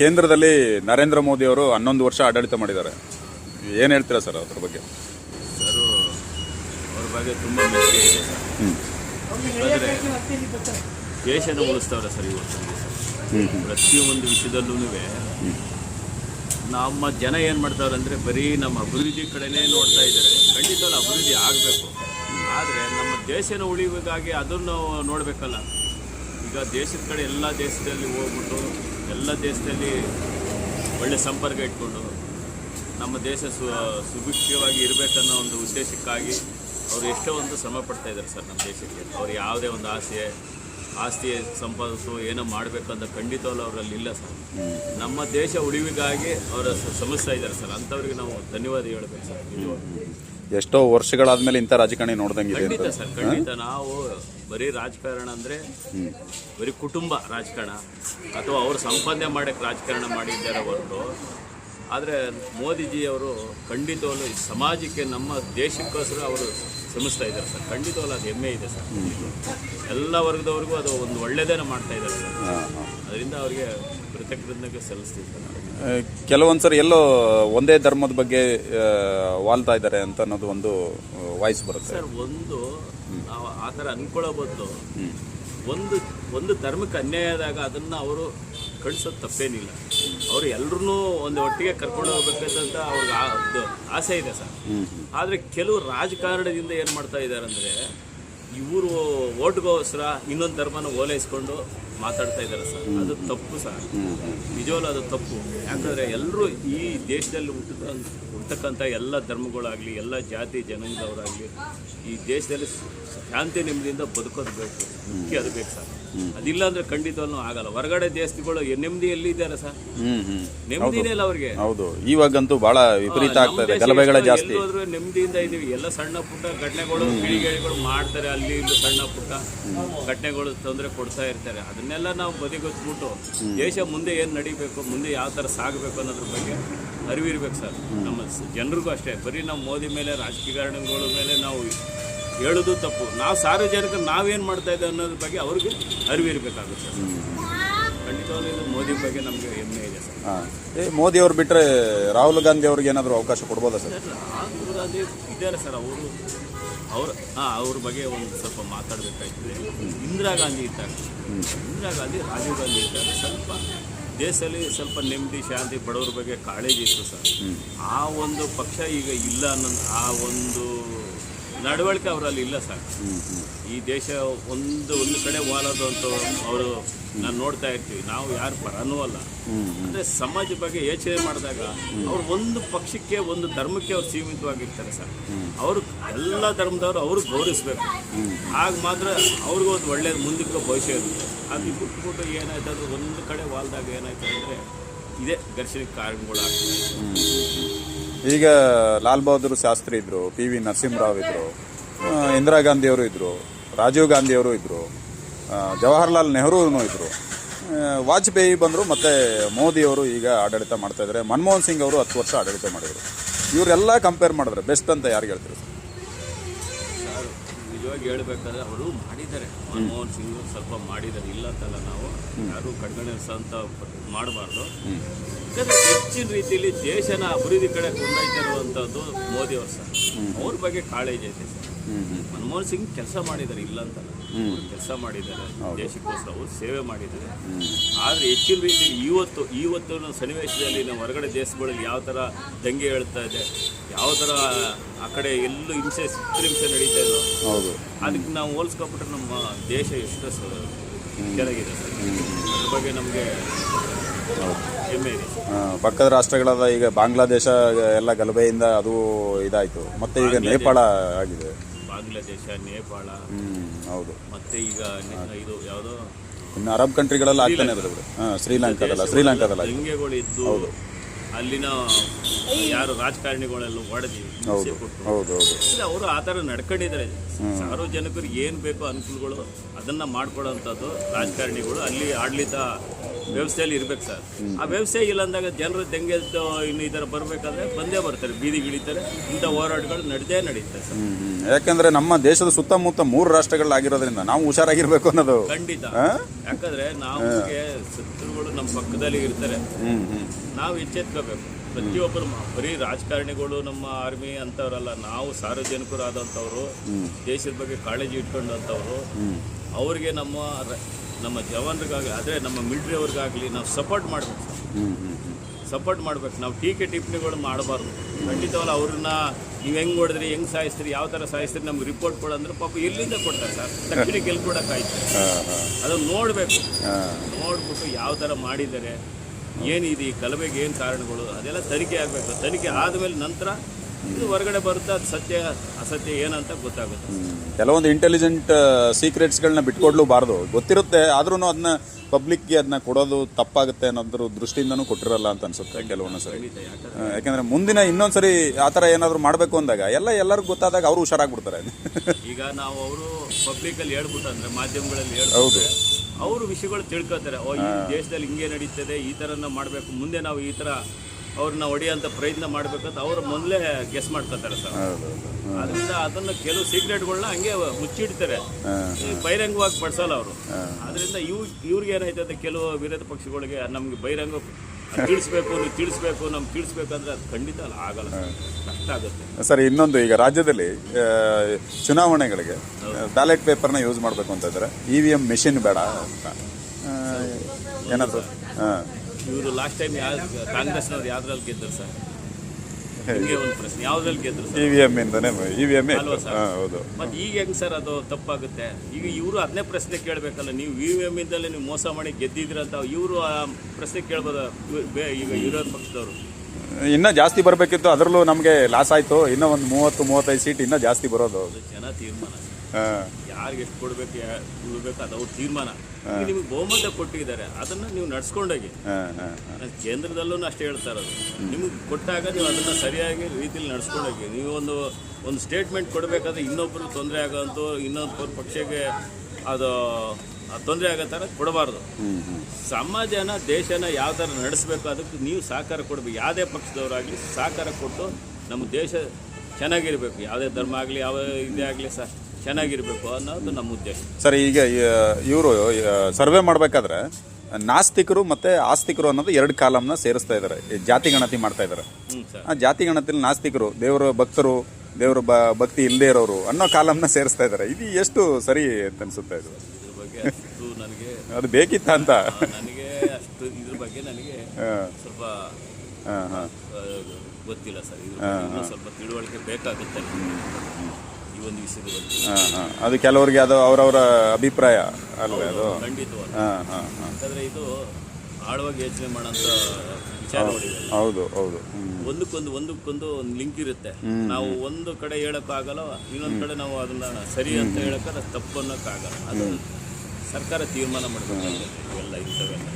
ಕೇಂದ್ರದಲ್ಲಿ ನರೇಂದ್ರ ಮೋದಿ ಅವರು ಹನ್ನೊಂದು ವರ್ಷ ಆಡಳಿತ ಮಾಡಿದ್ದಾರೆ. ಏನು ಹೇಳ್ತೀರಾ ಸರ್ ಅದ್ರ ಬಗ್ಗೆ? ಸರ್ ಅವ್ರ ಬಗ್ಗೆ ತುಂಬ ಮೆಚ್ಚುಗೆ ಇದೆ ಸರ್ ಆದರೆ ದೇಶನ ಉಳಿಸ್ತವ್ರೆ ಸರ್ ಇವತ್ತು ಪ್ರತಿಯೊಂದು ವಿಷಯದಲ್ಲೂ ನಮ್ಮ ಜನ ಏನು ಮಾಡ್ತಾವ್ರೆ ಅಂದರೆ ಬರೀ ನಮ್ಮ ಅಭಿವೃದ್ಧಿ ಕಡೆನೇ ನೋಡ್ತಾ ಇದ್ದಾರೆ. ಖಂಡಿತವಲ್ಲ ಅಭಿವೃದ್ಧಿ ಆಗಬೇಕು. ಆದರೆ ನಮ್ಮ ದೇಶನ ಉಳಿಬೇಕಾಗಿ ಅದನ್ನು ನೋಡಬೇಕಲ್ಲ. ಈಗ ದೇಶದ ಕಡೆ ಎಲ್ಲ ದೇಶದಲ್ಲಿ ಹೋಗ್ಬಿಟ್ಟು ಎಲ್ಲ ದೇಶದಲ್ಲಿ ಒಳ್ಳೆ ಸಂಪರ್ಕ ಇಟ್ಕೊಂಡು ನಮ್ಮ ದೇಶ ಸು ಸುಭಿಕ್ಷವಾಗಿ ಇರಬೇಕನ್ನೋ ಒಂದು ಉದ್ದೇಶಕ್ಕಾಗಿ ಅವರು ಎಷ್ಟೋ ಒಂದು ಶ್ರಮ ಪಡ್ತಾ ಇದ್ದಾರೆ ಸರ್ ನಮ್ಮ ದೇಶಕ್ಕೆ. ಅವ್ರು ಯಾವುದೇ ಒಂದು ಆಸೆ ಆಸ್ತಿ ಸಂಪಾದಿಸು ಏನೋ ಮಾಡಬೇಕು ಅಂತ ಖಂಡಿತವಲ್ಲ ಅವರಲ್ಲಿ ಇಲ್ಲ ಸರ್. ನಮ್ಮ ದೇಶ ಉಳಿವಿಗಾಗಿ ಅವರ ಶ್ರಮಿಸ್ತಾ ಇದ್ದಾರೆ ಸರ್. ಅಂಥವ್ರಿಗೆ ನಾವು ಧನ್ಯವಾದ ಹೇಳ್ಬೇಕು ಸರ್. ಎಷ್ಟೋ ವರ್ಷಗಳಾದ್ಮೇಲೆ ಇಂಥ ರಾಜಕಾರಣಿ ನೋಡ್ದಂಗೆ ಖಂಡಿತ ಸರ್ ಖಂಡಿತ. ನಾವು ಬರೀ ರಾಜಕಾರಣ ಅಂದರೆ ಬರೀ ಕುಟುಂಬ ರಾಜಕಾರಣ ಅಥವಾ ಅವರು ಸಂಪಾದನೆ ಮಾಡಕ್ಕೆ ರಾಜಕಾರಣ ಮಾಡಿದ್ದಾರೆ ಹೊರತು. ಆದರೆ ಮೋದಿಜಿಯವರು ಖಂಡಿತವಲ್ಲೂ ಈ ಸಮಾಜಕ್ಕೆ ನಮ್ಮ ದೇಶಕ್ಕೋಸ್ಕರ ಅವರು ಶ್ರಮಿಸ್ತಾ ಇದ್ದಾರೆ ಸರ್. ಖಂಡಿತವಲ್ಲ ಅದು ಹೆಮ್ಮೆ ಇದೆ ಸರ್. ಎಲ್ಲ ವರ್ಗದವ್ರಿಗೂ ಅದು ಒಂದು ಒಳ್ಳೆಯದೇನ ಮಾಡ್ತಾ ಇದ್ದಾರೆ ಸರ್. ಅದರಿಂದ ಅವರಿಗೆ ಕೃತಜ್ಞತೆ ಸಲ್ಲಿಸ್ತೀವಿ ಕೆಲವೊಂದು ಸರಿ ಎಲ್ಲೋ ಒಂದೇ ಧರ್ಮದ ಬಗ್ಗೆ ವಾಲ್ತಾ ಇದ್ದಾರೆ ಅಂತ ಅನ್ನೋದು ಒಂದು ವಾಯ್ಸ್ ಬರುತ್ತೆ. ಸರ್ ಒಂದು ಆ ಥರ ಅನ್ಕೊಳ್ಳೋ ಬದಲು ಒಂದು ಒಂದು ಧರ್ಮಕ್ಕೆ ಅನ್ಯಾಯ ಆದಾಗ ಅದನ್ನ ಅವರು ಕಳಿಸೋದು ತಪ್ಪೇನಿಲ್ಲ. ಅವರು ಎಲ್ಲರೂ ಒಂದು ಒಟ್ಟಿಗೆ ಕರ್ಕೊಂಡು ಹೋಗ್ಬೇಕಂತ ಅವ್ರಿಗೆ ಆ- ಆಸೆ ಇದೆ ಸರ್. ಆದರೆ ಕೆಲವು ರಾಜಕಾರಣದಿಂದ ಏನು ಮಾಡ್ತಾ ಇದ್ದಾರೆ ಅಂದರೆ ಇವರು ಓಟ್ಗೋಸ್ಕರ ಇನ್ನೊಂದು ಧರ್ಮನ ಓಲೈಸ್ಕೊಂಡು ಮಾತಾಡ್ತಾ ಇದ್ದಾರೆ ಸರ್. ಅದು ತಪ್ಪು ಸರ್. ನಿಜವಲ್ಲ ಅದು ತಪ್ಪು. ಯಾಕಂದರೆ ಎಲ್ಲರೂ ಈ ದೇಶದಲ್ಲಿ ಹುಟ್ಟಿದ ಹುಟ್ಟತಕ್ಕಂಥ ಎಲ್ಲ ಧರ್ಮಗಳಾಗಲಿ ಎಲ್ಲ ಜಾತಿ ಜನಾಂಗದವರಾಗಲಿ ಈ ದೇಶದಲ್ಲಿ ಶಾಂತಿ ನೆಮ್ಮದಿಯಿಂದ ಬದುಕೋದು ಬೇಕು. ಮುಖ್ಯ ಅದು ಬೇಕು ಸರ್. ಅದಿಲ್ಲ ಅಂದ್ರೆ ಖಂಡಿತವಲ್ಲೂ ಆಗಲ್ಲ. ಹೊರಗಡೆ ದೇಶಗಳು ನೆಮ್ಮದಿ ಎಲ್ಲಿದ್ದಾರೆ ಸರ್? ನೆಮ್ಮದಿ ಹ್ಮ್. ನೆಮ್ಮದಿನೇ ಇಲ್ಲ ಅವ್ರಿಗೆ. ಹೌದು. ಇವಾಗಂತೂ ಬಹಳ ವಿಪರೀತ ಆಗ್ತಾ ಇದೆ. ನಮ್ಮ ದೇಶ ಗಲಭೆಗಳೇ ಜಾಸ್ತಿ. ಎಲ್ಲೋದ್ರೂ ನೆಮ್ಮದಿಯಿಂದ ಇದೀವಿ. ಎಲ್ಲ ಸಣ್ಣ ಪುಟ್ಟ ಘಟನೆಗಳು ಕಿಡಿಗೇಡಿಗಳು ಮಾಡ್ತಾರೆ. ಅಲ್ಲಿ ಇಲ್ಲಿ ಸಣ್ಣ ಪುಟ್ಟ ಘಟನೆಗಳು ತೊಂದರೆ ಕೊಡ್ತಾ ಇರ್ತಾರೆ. ಅದನ್ನೆಲ್ಲ ನಾವು ಬದಿಗೊತ್ಬಿಟ್ಟು ದೇಶ ಮುಂದೆ ಏನು ನಡಿಬೇಕು ಮುಂದೆ ಯಾವ ಥರ ಸಾಗಬೇಕು ಅನ್ನೋದ್ರ ಬಗ್ಗೆ ಅರಿವಿರ್ಬೇಕು ಸರ್. ನಮ್ಮ ಜನರಿಗೂ ಅಷ್ಟೇ. ಬರೀ ನಾವು ಮೋದಿ ಮೇಲೆ ರಾಜಕೀಯಗಳ ಮೇಲೆ ನಾವು ಹೇಳೋದು ತಪ್ಪು. ನಾವು ಸಾರ್ವಜನಿಕರು ನಾವೇನು ಮಾಡ್ತಾ ಇದ್ದೇವೆ ಅನ್ನೋದ್ರ ಬಗ್ಗೆ ಅವ್ರಿಗೆ ಅರಿವಿರಬೇಕಾಗುತ್ತೆ. ಸರ್ ಖಂಡಿತವಾಗ್ಲೂ ಇದು ಮೋದಿ ಬಗ್ಗೆ ನಮಗೆ ಹೆಮ್ಮೆ ಇದೆ ಸರ್. ಹಾ. ಮೋದಿ ಅವ್ರು ಬಿಟ್ರೆ ರಾಹುಲ್ ಗಾಂಧಿ ಅವ್ರಿಗೆ ಏನಾದರೂ ಅವಕಾಶ ಕೊಡ್ಬೋದಾ ಸರ್? ರಾಹುಲ್ ಗಾಂಧಿ ಇದ್ದಾರೆ ಸರ್ ಅವರು ಅವ್ರ ಹಾಂ ಅವ್ರ ಬಗ್ಗೆ ಒಂದು ಸ್ವಲ್ಪ ಮಾತಾಡಬೇಕಾಗ್ತದೆ ಇಂದಿರಾ ಗಾಂಧಿ ಇದ್ದಾಗ ಇಂದಿರಾ ಗಾಂಧಿ ರಾಜೀವ್ ಗಾಂಧಿ ಇದ್ದಾಗ ಸ್ವಲ್ಪ ದೇಶದಲ್ಲಿ ಸ್ವಲ್ಪ ನೆಮ್ಮದಿ ಶಾಂತಿ ಬಡವ್ರ ಬಗ್ಗೆ ಕಾಳಜಿ ಇತ್ತು ಸರ್. ಆ ಒಂದು ಪಕ್ಷ ಈಗ ಇಲ್ಲ ಅನ್ನೋ ಆ ಒಂದು ನಡವಳಿಕೆ ಅವರಲ್ಲಿ ಇಲ್ಲ ಸರ್. ಈ ದೇಶ ಒಂದು ಒಂದು ಕಡೆ ವಾಲೋದು ಅಂತ ಅವರು ನಾನು ನೋಡ್ತಾ ಇರ್ತೀವಿ. ನಾವು ಯಾರು ಪರನೂ ಅಲ್ಲ. ಅಂದರೆ ಸಮಾಜ ಬಗ್ಗೆ ಯೋಚನೆ ಮಾಡಿದಾಗ ಅವ್ರು ಒಂದು ಪಕ್ಷಕ್ಕೆ, ಒಂದು ಧರ್ಮಕ್ಕೆ ಅವ್ರು ಸೀಮಿತವಾಗಿರ್ತಾರೆ ಸರ್. ಅವರು ಎಲ್ಲ ಧರ್ಮದವರು ಅವರು ಗೌರವಿಸ್ಬೇಕು. ಆಗ ಮಾತ್ರ ಅವ್ರಿಗೂ ಒಂದು ಒಳ್ಳೆಯದು ಮುಂದಕ್ಕೆ ಭವಿಷ್ಯ ಇರುತ್ತೆ. ಅದು ಬಿಟ್ಬಿಟ್ಟು ಏನಾಯ್ತು? ಅದು ಒಂದು ಕಡೆ ವಾಲ್ದಾಗ ಏನಾಯ್ತು ಅಂದರೆ ಇದೇ ಘರ್ಷಣೆ ಕಾರಣಗಳಾಗ್ತದೆ ಈಗ ಲಾಲ್ ಬಹದ್ದೂರ್ ಶಾಸ್ತ್ರಿ ಇದ್ರು, ಪಿ ವಿ ನರಸಿಂಹರಾವ್ ಇದ್ರು ಇಂದಿರಾ ಗಾಂಧಿ ಅವರು ಇದ್ರು, ರಾಜೀವ್ ಗಾಂಧಿ ಅವರು ಇದ್ರು ಜವಾಹರ್ಲಾಲ್ ನೆಹರೂನು ಇದ್ರು. ವಾಜಪೇಯಿ ಬಂದರು, ಮತ್ತು ಮೋದಿಯವರು ಈಗ ಆಡಳಿತ ಮಾಡ್ತಾಯಿದ್ದಾರೆ ಮನಮೋಹನ್ ಸಿಂಗ್ ಅವರು ಹತ್ತು ವರ್ಷ ಆಡಳಿತ ಮಾಡಿದರು. ಇವರೆಲ್ಲ ಕಂಪೇರ್ ಮಾಡಿದ್ರೆ ಬೆಸ್ಟ್ ಅಂತ ಯಾರಿಗೆ ಹೇಳ್ತೀರಿ ಸರ್? ನಿಜವಾಗಿ ಹೇಳ್ಬೇಕಾದ್ರೆ ಅವರು ಮಾಡಿದ್ದಾರೆ. ಮನಮೋಹನ್ ಸಿಂಗ್ ಸ್ವಲ್ಪ ಮಾಡಿದ್ದಾರೆ. ಇಲ್ಲ ಅಂತಲ್ಲ ನಾವು. ಯಾರು ಕಡೆಗಣಿಸಂತ ಮಾಡಬಾರ್ದು. ಹೆಚ್ಚಿನ ರೀತಿಯಲ್ಲಿ ದೇಶನ ಅಭಿವೃದ್ಧಿ ಕಡೆ ಕೊಂಡೊಯ್ತಾ ಮೋದಿ ಅವರು ಸರ್. ಅವ್ರ ಬಗ್ಗೆ ಕಾಳಜಿ ಐತೆ ಸರ್. ಮನಮೋಹನ್ ಸಿಂಗ್ ಕೆಲಸ ಮಾಡಿದ್ದಾರೆ ಇಲ್ಲ ಅಂತ ಕೆಲಸ ಮಾಡಿದ್ದಾರೆ. ದೇಶಕ್ಕೋಸ್ಕರ ಅವರು ಸೇವೆ ಮಾಡಿದ್ದಾರೆ. ಆದರೆ ಹೆಚ್ಚಿನ ರೀತಿ ಇವತ್ತು ಇವತ್ತು ಸನ್ನಿವೇಶದಲ್ಲಿ ನಮ್ಮ ಹೊರಗಡೆ ದೇಶಗಳಲ್ಲಿ ಯಾವ ಥರ ದಂಗೆ ಹೇಳ್ತಾ ಇದೆ ಯಾವ ಥರ ಆ ಕಡೆ ಎಲ್ಲೂ ಹಿಂಸೆ ಹಿಂಸೆ ನಡೀತಾ ಇದೋ. ಅದಕ್ಕೆ ನಾವು ಹೋಲಿಸ್ಕೊಬಿಟ್ರೆ ನಮ್ಮ ದೇಶ ಎಷ್ಟು ಚೆನ್ನಾಗಿದೆ. ಸರ್ ಅದ್ರ ಬಗ್ಗೆ ನಮಗೆ ಪಕ್ಕದ ರಾಷ್ಟ್ರಗಳಾದ ಈಗ ಬಾಂಗ್ಲಾದೇಶ ಎಲ್ಲ ಗಲಭೆಯಿಂದ ಅದು ಇದಾಯಿತು. ಮತ್ತೆ ಈಗ ನೇಪಾಳ ಆಗಿದೆ. ಬಾಂಗ್ಲಾದೇಶ ನೇಪಾಳ ಹೌದು. ಮತ್ತೆ ಈಗ ಇದು ಯಾವುದೋ ಇನ್ನು ಅರಬ್ ಕಂಟ್ರಿಗಳಲ್ಲಿ ಆಗ್ತಾನೆ ಇರೋದು ಶ್ರೀಲಂಕಾದಲ್ಲ ಶ್ರೀಲಂಕಾದಲ್ಲ. ಹಿಂಗೆಗಳು ಇದ್ದು ಅಲ್ಲಿನ ಯಾರು ರಾಜಕಾರಣಿಗಳೆಲ್ಲ ಹೊಡೆದಿ ಹಿಂಸೆ ಕೊಟ್ಟು. ಇಲ್ಲ ಅವರು ಆ ಥರ ನಡ್ಕೊಂಡಿದ್ದಾರೆ. ಸಾರ್ವಜನಿಕರಿಗೆ ಏನು ಬೇಕೋ ಅನುಕೂಲಗಳು ಅದನ್ನ ಮಾಡ್ಕೊಳ್ಳೋಂಥದ್ದು ರಾಜಕಾರಣಿಗಳು. ಅಲ್ಲಿ ಆಡಳಿತ ವ್ಯವಸ್ಥೆಯಲ್ಲಿ ಇರ್ಬೇಕು ಸರ್. ಆ ವ್ಯವಸ್ಥೆ ಇಲ್ಲ ಅಂದಾಗ ಜನರು ದಂಗೆ ಇನ್ನು ಈ ಥರ ಬರಬೇಕಾದ್ರೆ ಬಂದೇ ಬರ್ತಾರೆ ಬೀದಿಗಿಳಿತಾರೆ ಇಂಥ ಹೋರಾಟಗಳು ನಡೆದೇ ನಡೀತಾರೆ ಸರ್. ಯಾಕಂದ್ರೆ ನಮ್ಮ ದೇಶದ ಸುತ್ತಮುತ್ತ ಮೂರು ರಾಷ್ಟ್ರಗಳಾಗಿರೋದ್ರಿಂದ ನಾವು ಹುಷಾರಾಗಿರ್ಬೇಕು ಅನ್ನೋದು. ಖಂಡಿತ. ಯಾಕಂದ್ರೆ ನಾವು ಶತ್ರು ಶತ್ರುಗಳು ನಮ್ಮ ಪಕ್ಕದಲ್ಲಿ ಇರ್ತಾರೆ. ನಾವು ಎಚ್ಚೆತ್ಕೋಬೇಕು. ಪ್ರತಿಯೊಬ್ಬರು ಬರೀ ರಾಜಕಾರಣಿಗಳು ನಮ್ಮ ಆರ್ಮಿ ಅಂತವರಲ್ಲ ನಾವು ಸಾರ್ವಜನಿಕರಾದಂಥವ್ರು ದೇಶದ ಬಗ್ಗೆ ಕಾಳಜಿ ಇಟ್ಕೊಂಡಂಥವ್ರು ಅವ್ರಿಗೆ ನಮ್ಮ ನಮ್ಮ ಜವಾನರಿಗಾಗಲಿ ಆದರೆ ನಮ್ಮ ಮಿಲ್ಟ್ರಿಯವ್ರಿಗಾಗಲಿ ನಾವು ಸಪೋರ್ಟ್ ಮಾಡಬೇಕು ಸಪೋರ್ಟ್ ಮಾಡ್ಬೇಕು. ನಾವು ಟೀಕೆ ಟಿಪ್ಪಣಿಗಳು ಮಾಡಬಾರ್ದು. ಖಂಡಿತವಲ್ಲ ಅವ್ರನ್ನ ನೀವು ಹೆಂಗೆ ಹೊಡೆದ್ರಿ ಹೆಂಗೆ ಸಾಯಿಸ್ತೀರಿ ಯಾವ ಥರ ಸಾಯಿಸ್ತೀರಿ ನಮ್ಗೆ ರಿಪೋರ್ಟ್ ಕೊಡಂದ್ರೆ ಪಾಪ ಎಲ್ಲಿಂದ ಕೊಡ್ತಾರೆ ಸರ್? ತಕ್ಷಣಕ್ಕೆ ಎಲ್ಲಿ ಕೊಡೋಕ್ಕಾಯ್ತು ಅದನ್ನು ನೋಡಬೇಕು. ನೋಡ್ಬಿಟ್ಟು ಯಾವ ಥರ ಮಾಡಿದ್ದಾರೆ ಏನಿದೆ ಈ ಕಲಬೆಗೆ ಏನು ಕಾರಣಗಳು? ಅದೆಲ್ಲ ತನಿಖೆ ಆಗಬೇಕು. ತನಿಖೆ ಆದಮೇಲೆ ನಂತರ ಇದು ಹೊರಗಡೆ ಬರುತ್ತೆ ಅದು ಸತ್ಯ ಅಸತ್ಯ ಏನಂತ ಗೊತ್ತಾಗುತ್ತೆ. ಕೆಲವೊಂದು ಇಂಟೆಲಿಜೆಂಟ್ ಸೀಕ್ರೆಟ್ಸ್ಗಳನ್ನ ಬಿಟ್ಕೊಡ್ಲೂಬಾರ್ದು. ಗೊತ್ತಿರುತ್ತೆ ಆದ್ರೂ ಅದನ್ನ ಪಬ್ಲಿಕ್ಗೆ ಅದನ್ನ ಕೊಡೋದು ತಪ್ಪಾಗುತ್ತೆ ಅನ್ನೋದ್ರ ದೃಷ್ಟಿಯಿಂದನೂ ಕೊಟ್ಟಿರಲ್ಲ ಅಂತ ಅನ್ಸುತ್ತೆ ಕೆಲವೊಂದು ಸರಿ. ಯಾಕಂದ್ರೆ ಮುಂದಿನ ಇನ್ನೊಂದ್ಸರಿ ಆ ಥರ ಏನಾದರೂ ಮಾಡಬೇಕು ಅಂದಾಗ ಎಲ್ಲ ಎಲ್ಲರಿಗೂ ಗೊತ್ತಾದಾಗ ಅವರು ಹುಷಾರಾಗ್ಬಿಡ್ತಾರೆ. ಈಗ ನಾವು ಅವರು ಪಬ್ಲಿಕಲ್ಲಿ ಹೇಳ್ಬಿಟ್ಟು ಅಂದ್ರೆ ಮಾಧ್ಯಮಗಳಲ್ಲಿ ಹೌದು. ಅವರು ವಿಷಯಗಳು ತಿಳ್ಕೊತಾರೆ ಓ ಈ ದೇಶದಲ್ಲಿ ಹಿಂಗೆ ನಡೀತದೆ ಈ ಥರನ ಮಾಡಬೇಕು. ಮುಂದೆ ನಾವು ಈ ಥರ ಅವ್ರನ್ನ ಹೊಡೆಯೋಂಥ ಪ್ರಯತ್ನ ಮಾಡ್ಬೇಕಂತ ಅವರು ಮೊದಲೇ ಗೆಸ್ ಮಾಡ್ಕೊತಾರೆ ಸರ್. ಅದರಿಂದ ಅದನ್ನು ಕೆಲವು ಸೀಕ್ರೆಟ್ಗಳನ್ನ ಹಂಗೆ ಮುಚ್ಚಿಡ್ತಾರೆ. ಬಹಿರಂಗವಾಗಿ ಪಡಿಸಲ್ಲ ಅವರು. ಅದರಿಂದ ಇವ್ ಇವ್ರಿಗೆ ಏನಾಯ್ತದೆ ಕೆಲವು ವಿರೋಧ ಪಕ್ಷಗಳಿಗೆ ನಮ್ಗೆ ಬಹಿರಂಗ ತಿಳಿಸ್ಬೇಕು ನೀವು ತಿಳಿಸ್ಬೇಕು ನಮ್ಗೆ ತಿಳಿಸ್ಬೇಕಂದ್ರೆ ಅದು ಖಂಡಿತ ಅಲ್ಲ ಆಗಲ್ಲ. ಕಷ್ಟ ಆಗುತ್ತೆ. ಸರ್ ಇನ್ನೊಂದು ಈಗ ರಾಜ್ಯದಲ್ಲಿ ಚುನಾವಣೆಗಳಿಗೆ ಬ್ಯಾಲೆಟ್ ಪೇಪರ್ನ ಯೂಸ್ ಮಾಡಬೇಕು ಅಂತ ಇದ್ದಾರೆ ಇ ವಿ ಎಂ ಮೆಷಿನ್ ಬೇಡ ಅಂತ. ಏನಾದ್ರು? ಹಾಂ. ಇವರು ಲಾಸ್ಟ್ ಟೈಮ್ ಯಾವ ಕಾಂಗ್ರೆಸ್ನವ್ರು ಯಾವ್ದ್ರಲ್ಲಿ ಗೆದ್ದರು ಸರ್? ಹಿಂಗೆ ಒಂದು ಪ್ರಶ್ನೆ. ಯಾವ್ದ್ರಲ್ಲಿ ಗೆದ್ದರು ಸರ್? ಇ ವಿ ಎಂ ಇಂದನೇ ಇ ವಿ ಎಂ ಅಲ್ವಾ ಸರ್? ಹೌದು. ಮತ್ತೆ ಈಗ ಹೆಂಗ್ ಸರ್ ಅದು ತಪ್ಪಾಗುತ್ತೆ? ಈಗ ಇವರು ಅದನ್ನೇ ಪ್ರಶ್ನೆ ಕೇಳಬೇಕಲ್ಲ ನೀವು ವಿ ವಿ ಎಂ ಇಂದಲೇ ನೀವು ಮೋಸ ಮಾಡಿ ಗೆದ್ದಿದ್ರ ಅಂತ ಇವರು ಆ ಪ್ರಶ್ನೆ ಕೇಳ್ಬೋದು ಈಗ ವಿರೋಧ ಪಕ್ಷದವರು. ಇನ್ನೂ ಜಾಸ್ತಿ ಬರಬೇಕಿತ್ತು ಅದರಲ್ಲೂ ನಮಗೆ ಲಾಸ್ ಆಯಿತು. ಇನ್ನೂ ಒಂದು ಮೂವತ್ತು ಮೂವತ್ತೈದು ಸೀಟ್ ಇನ್ನೂ ಜಾಸ್ತಿ ಬರೋದು. ಜನ ತೀರ್ಮಾನ ಯಾರಿಗೆ ಎಷ್ಟು ಕೊಡ್ಬೇಕು ಕೊಡ್ಬೇಕು ಅದು ಅವ್ರ ತೀರ್ಮಾನ. ನಿಮ್ಗೆ ಬಹುಮತ ಕೊಟ್ಟಿದ್ದಾರೆ ಅದನ್ನ ನೀವು ನಡ್ಸ್ಕೊಂಡೋಗಿ. ಕೇಂದ್ರದಲ್ಲೂ ಅಷ್ಟೇ ಹೇಳ್ತಾರ ಇರೋದು. ನಿಮಗೆ ಕೊಟ್ಟಾಗ ನೀವು ಅದನ್ನ ಸರಿಯಾಗಿ ರೀತಿಲಿ ನಡ್ಸ್ಕೊಂಡೋಗಿ ನೀವು ಒಂದು ಒಂದು ಸ್ಟೇಟ್ಮೆಂಟ್ ಕೊಡಬೇಕಾದ್ರೆ ಇನ್ನೊಬ್ಬರು ತೊಂದರೆ ಆಗೋಂಥ ಇನ್ನೊಬ್ಬರು ಪಕ್ಷಕ್ಕೆ ಅದು ತೊಂದರೆ ಆಗೋ ಥರ ಕೊಡಬಾರ್ದು. ಸಮಾಜನ ದೇಶನ ಯಾವ ಥರ ನಡೆಸಬೇಕು ಅದಕ್ಕೆ ನೀವು ಸಹಕಾರ ಕೊಡಬೇಕು. ಯಾವುದೇ ಪಕ್ಷದವರಾಗಲಿ ಸಹಕಾರ ಕೊಟ್ಟು ನಮ್ಮ ದೇಶ ಚೆನ್ನಾಗಿರಬೇಕು. ಯಾವುದೇ ಧರ್ಮ ಆಗಲಿ ಯಾವ ಇದೇ ಆಗಲಿ ಸಹ. ಚೆನ್ನಾಗಿರಬೇಕು ಅನ್ನೋದು ನಮ್ಮ ಉದ್ದೇಶ. ಸರ್ ಈಗ ಇವರು ಸರ್ವೆ ಮಾಡಬೇಕಾದ್ರೆ ನಾಸ್ತಿಕರು ಮತ್ತೆ ಆಸ್ತಿಕರು ಅನ್ನೋದು ಎರಡು ಕಾಲಮ್ನ ಸೇರಿಸ್ತಾ ಇದ್ದಾರೆ. ಜಾತಿ ಗಣತಿ ಮಾಡ್ತಾ ಇದ್ದಾರೆ. ಆ ಜಾತಿ ಗಣತಿಲಿ ನಾಸ್ತಿಕರು ದೇವರ ಭಕ್ತರು ದೇವರ ಬ ಭಕ್ತಿ ಇಲ್ಲದೇ ಇರೋರು ಅನ್ನೋ ಕಾಲಮ್ನ ಸೇರಿಸ್ತಾ ಇದ್ದಾರೆ. ಇದು ಎಷ್ಟು ಸರಿ ಅಂತ ಅನ್ಸುತ್ತೆ ಇದು? ನನಗೆ ಅದು ಬೇಕಿತ್ತ ಅಂತ? ನನಗೆ ಅಷ್ಟು ಇದ್ರ ಬಗ್ಗೆ ನನಗೆ ಸ್ವಲ್ಪ ಹಾಂ ಹಾಂ. ಗೊತ್ತಿಲ್ಲ ಸರ್. ಸ್ವಲ್ಪ ತಿಳುವಳಿಕೆ ಬೇಕಾಗುತ್ತೆ. ಹಾಂ ಹಾಂ. ಅದು ಕೆಲವರಿಗೆ ಅದು ಅವರವರ ಅಭಿಪ್ರಾಯ ಅಲ್ವೇ ಅದು? ಖಂಡಿತವಾಗಿ ಹಾಂ ಹಾಂ ಹಾಂ. ಯಾಕಂದ್ರೆ ಇದು ಆಳವಾಗಿ ಯೋಚನೆ ಮಾಡೋಂಥ ವಿಚಾರಗಳಿವೆ ಹೌದು ಹೌದು ಒಂದಕ್ಕೊಂದು ಒಂದಕ್ಕೊಂದು ಒಂದು ಲಿಂಕ್ ಇರುತ್ತೆ. ನಾವು ಒಂದು ಕಡೆ ಹೇಳೋಕ್ಕಾಗಲ್ಲ ಇನ್ನೊಂದು ಕಡೆ ನಾವು ಅದನ್ನ ಸರಿ ಅಂತ ಹೇಳಕ್ ತಪ್ಪು ಅನ್ನೋಕ್ಕಾಗಲ್ಲ ಅದು ಸರ್ಕಾರ ತೀರ್ಮಾನ ಮಾಡಬೇಕು ಇವೆಲ್ಲ ಇಂಥವೆಲ್ಲ